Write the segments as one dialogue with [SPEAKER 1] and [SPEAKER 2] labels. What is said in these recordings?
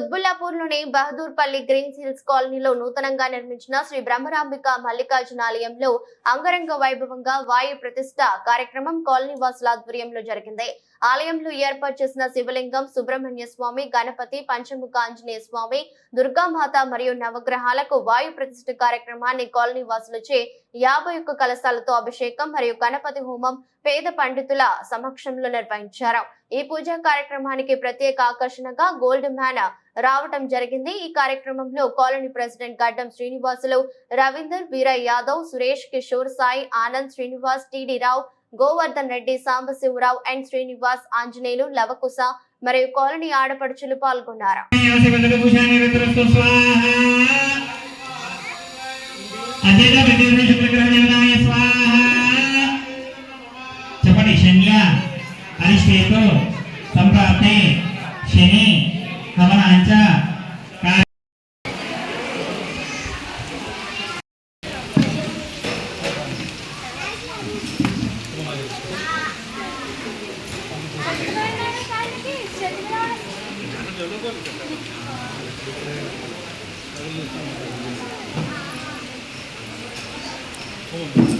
[SPEAKER 1] కుత్బుల్లాపూర్లోని Bahadurpally green hills కాలనీలో నూతనంగా నిర్మించిన శ్రీ బ్రహ్మరాంబిక మల్లికార్జున ఆలయంలో అంగరంగ వైభవంగా వాయు ప్రతిష్ట కార్యక్రమం కాలనీ వాసుల ఆధ్వర్యంలో జరిగింది. ఆలయంలో ఏర్పాటు చేసిన శివలింగం సుబ్రహ్మణ్య స్వామి గణపతి పంచముఖ ఆంజనేయ స్వామి దుర్గామాత మరియు నవగ్రహాలకు వాయు ప్రతిష్ఠ కార్యక్రమాన్ని కాలనీ వాసులచే యాభై ఒక్క కలశాలతో అభిషేకం మరియు గణపతి హోమం పేద పండితుల సమక్షంలో నిర్వహించారు. ఈ పూజా కార్యక్రమానికి ప్రత్యేక ఆకర్షణగా గోల్డ్ మ్యాన్ రావటం జరిగింది. ఈ కార్యక్రమంలో colony president Gaddam Srinivasulu Ravinder Veera Yadav Suresh Kishore Sai Anand Srinivas TD Rao Govardhan Reddy Sambasivarao and Srinivas Anjaneyulu Lavakusa మరియు కాలనీ ఆడపడుచులు పాల్గొన్నారు.
[SPEAKER 2] చెప్పండి
[SPEAKER 3] संप्राप्ते शनि हवनांच्या Oh,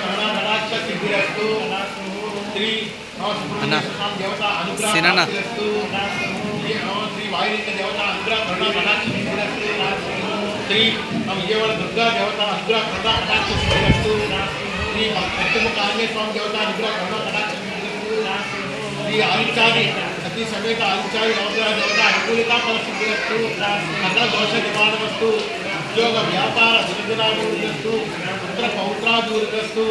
[SPEAKER 3] కరుణాకటాక్ష సిద్ధిరస్తు శ్రీ నమ విజయవాడ దుర్గా దేవత అనుగ్రహ కరుణాకటాక్ష సిద్ధిరస్తు శ్రీ భక్తముఖ ఆంజనేయ స్వామి దేవత అనుగ్రహ కరుణాకటాక్ష సిద్ధిరస్తు శ్రీ ఆదిత్యాది సతీ సమేత ఆదిత్యాది నవగ్రహ దేవత అనుకూలితా ఫల సిద్ధిరస్తు సకల దోష నివారణమస్తు ఉద్యోగ వ్యాపార దినదినాభివృద్ధిస్తు పుత్ర పౌత్రాభివృద్ధిస్తు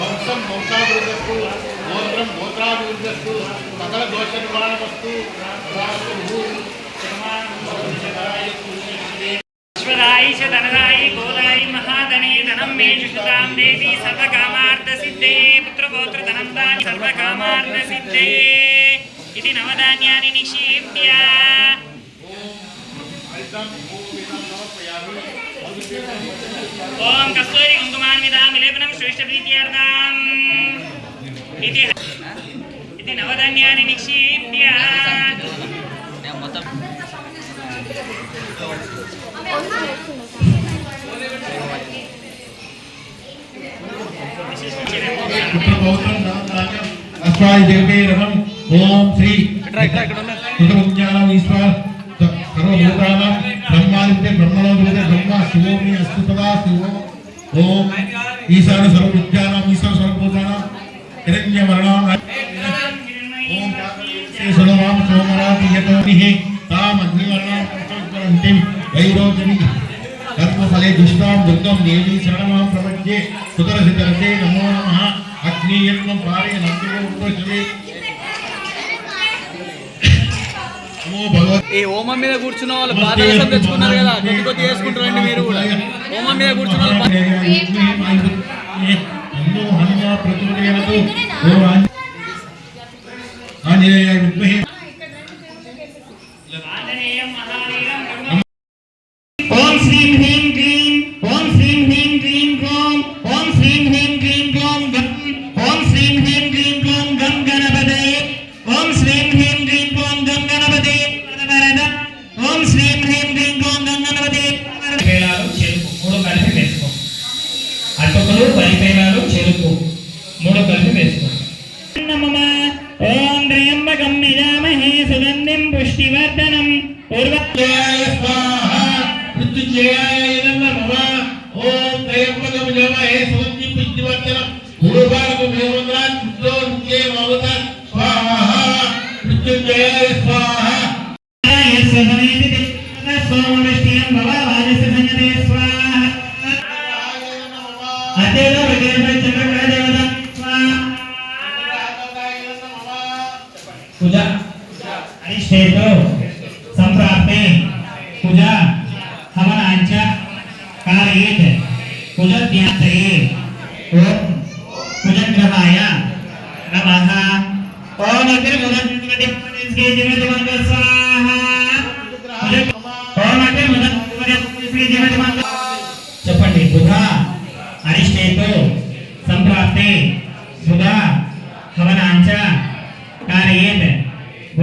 [SPEAKER 3] వంశం వంశాభివృద్ధిస్తు గోత్రం గోత్రాభివృద్ధిస్తు సకల దోష నివారణమస్తు
[SPEAKER 2] విశ్వదాయి చ ధనదాయి గోదాయి మహాధనే ధనం మే సుషుతాం దేవి సర్వకామార్థ ఇది నవధాన్యాని నిక్షేప్య ఓం కస్తూరి కుంకుమాన్వితాం విలేపనం శ్రేష్ఠ ప్రీత్యార్థం ఇది ఇది నవధాన్యాని నిక్షేప్య
[SPEAKER 3] అస్వాయ దేవతే రమం ఓం శ్రీ సర్వభూతానాం బ్రహ్మాదిత్య బ్రహ్మణోదిత బ్రహ్మ శివోమి అస్తు తదా శివో ఓం ఈశాన సర్వవిద్యానాం ఈశ్వర సర్వభూతానాం హిరణ్యవర్ణాం ఓం శేషణవాం సోమరాతి యతోనిః తాం అగ్నివర్ణాం పంచోజ్వలంతి వైరోచని కర్మఫలే దుష్టాం దుర్గం దేవీ శరణమాం ప్రపంచే సుతరసితరతే నమో నమః. అగ్నియత్నం పారే నందిలో ఉపశ్రీ
[SPEAKER 4] ఈ హోమం మీద కూర్చున్న వాళ్ళు పాదరసం తెచ్చుకున్నారు కదా కొద్ది కొద్ది వేసుకుంటారండి మీరు కూడా. హోమం మీద కూర్చున్న వాళ్ళు
[SPEAKER 3] ఆంజనేయ విద్మహే
[SPEAKER 2] పరిపేరాలు చేరుకో చెరుకు. अतेन विकेन्द्र चक्रग्रह देवता स्वाहा पूजा अरिष्टेतो संप्राप्ते पूजा हवनांच कारयेत पूजत्यात्रये ओम पूजग्रहाय नमः ओम अतिर्मुदन्ति श्री जीवति मंगल स्वाहा ओम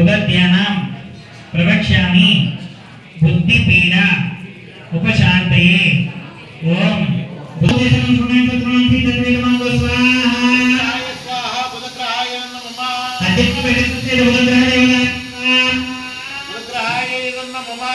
[SPEAKER 2] ఉదత్యానాం ప్రవక్ష్యామి బుద్ధిపీడ ఉపశాంతయే. ఓం. బుద్ధేశం సునాయకత్రాంతి తద్వేదమాంగో స్వాహ
[SPEAKER 3] స్వాహ బుధగ్రహాయ నమః.
[SPEAKER 2] అధ్యక్ష
[SPEAKER 5] పెడితే బుధగ్రహాయ
[SPEAKER 3] నమః బుధగ్రహాయ నమః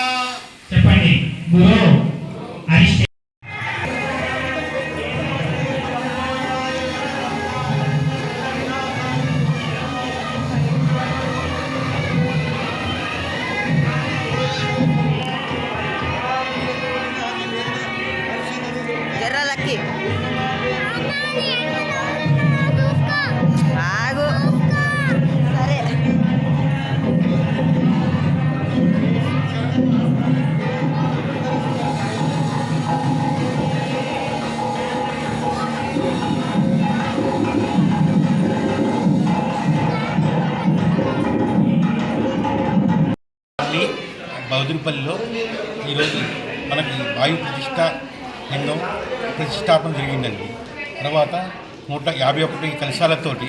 [SPEAKER 3] మనకి వాయు ప్రతిష్ట లింగం ప్రతిష్టాపన జరిగిందండి. తర్వాత నూట యాభై ఒకటి కలశాలతోటి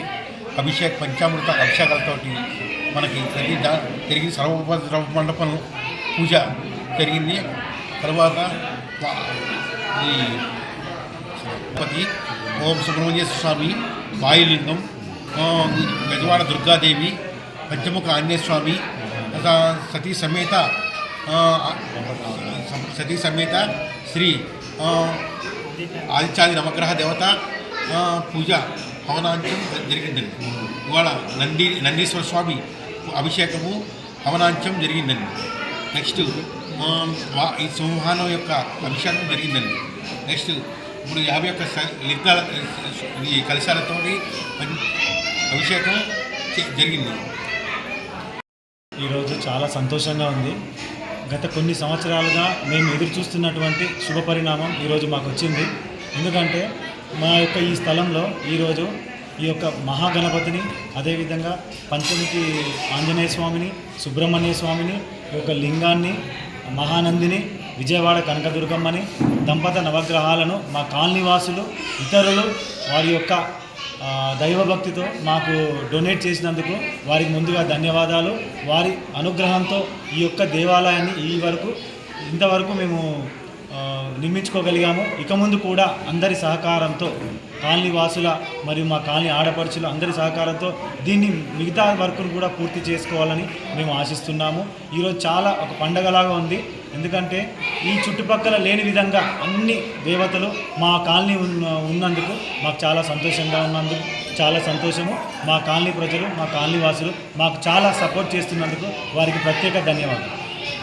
[SPEAKER 3] అభిషేక్ పంచామృత అభిషేకాలతోటి మనకి ప్రతి దా జరిగిన సర్వ మండపం పూజ జరిగింది. తర్వాత ఈ గణపతి ఓం సుబ్రహ్మణ్య స్వామి వాయులింగం గజవాడ దుర్గాదేవి పంచముఖ ఆంజనేయ స్వామి సతీ సమేత సతీ సమేత శ్రీ ఆదిత్యాది నవగ్రహ దేవత పూజ హవనాంచం జరిగిందండి. ఇవాళ నంది నందీశ్వర స్వామి అభిషేకము హవనాంచం జరిగిందండి. నెక్స్ట్ వా- ఈ సింహానం యొక్క అభిషేకం జరిగిందండి. నెక్స్ట్ ఇప్పుడు యాభై ఒక్క స- ఈ కలశాలతో అభిషేకం జరిగింది.
[SPEAKER 6] ఈరోజు చాలా సంతోషంగా ఉంది. గత కొన్ని సంవత్సరాలుగా మేము ఎదురు చూస్తున్నటువంటి శుభ పరిణామం ఈరోజు మాకు వచ్చింది. ఎందుకంటే మా యొక్క ఈ స్థలంలో ఈరోజు ఈ యొక్క మహాగణపతిని అదేవిధంగా పంచమికి ఆంజనేయ స్వామిని సుబ్రహ్మణ్య స్వామిని ఈ యొక్క లింగాన్ని మహానందిని విజయవాడ కనకదుర్గమ్మని దంపత నవగ్రహాలను మా కాలనీవాసులు ఇతరులు వారి యొక్క దైవభక్తితో మాకు డొనేట్ చేసినందుకు వారికి ముందుగా ధన్యవాదాలు. వారి అనుగ్రహంతో ఈ యొక్క దేవాలయాన్ని ఈ వరకు ఇంతవరకు మేము నిర్మించుకోగలిగాము. ఇక ముందు కూడా అందరి సహకారంతో కాలనీ వాసుల మరియు మా కాలనీ ఆడపడుచుల అందరి సహకారంతో దీన్ని మిగతా వర్క్ను కూడా పూర్తి చేసుకోవాలని మేము ఆశిస్తున్నాము. ఈరోజు చాలా ఒక పండగలాగా ఉంది. ఎందుకంటే ఈ చుట్టుపక్కల లేని విధంగా అన్ని దేవతలు మా కాలనీ ఉన్న ఉన్నందుకు మాకు చాలా సంతోషంగా ఉన్నందుకు చాలా సంతోషము. మా కాలనీ ప్రజలు మా కాలనీ వాసులు మాకు చాలా సపోర్ట్ చేస్తున్నందుకు వారికి ప్రత్యేక ధన్యవాదాలు.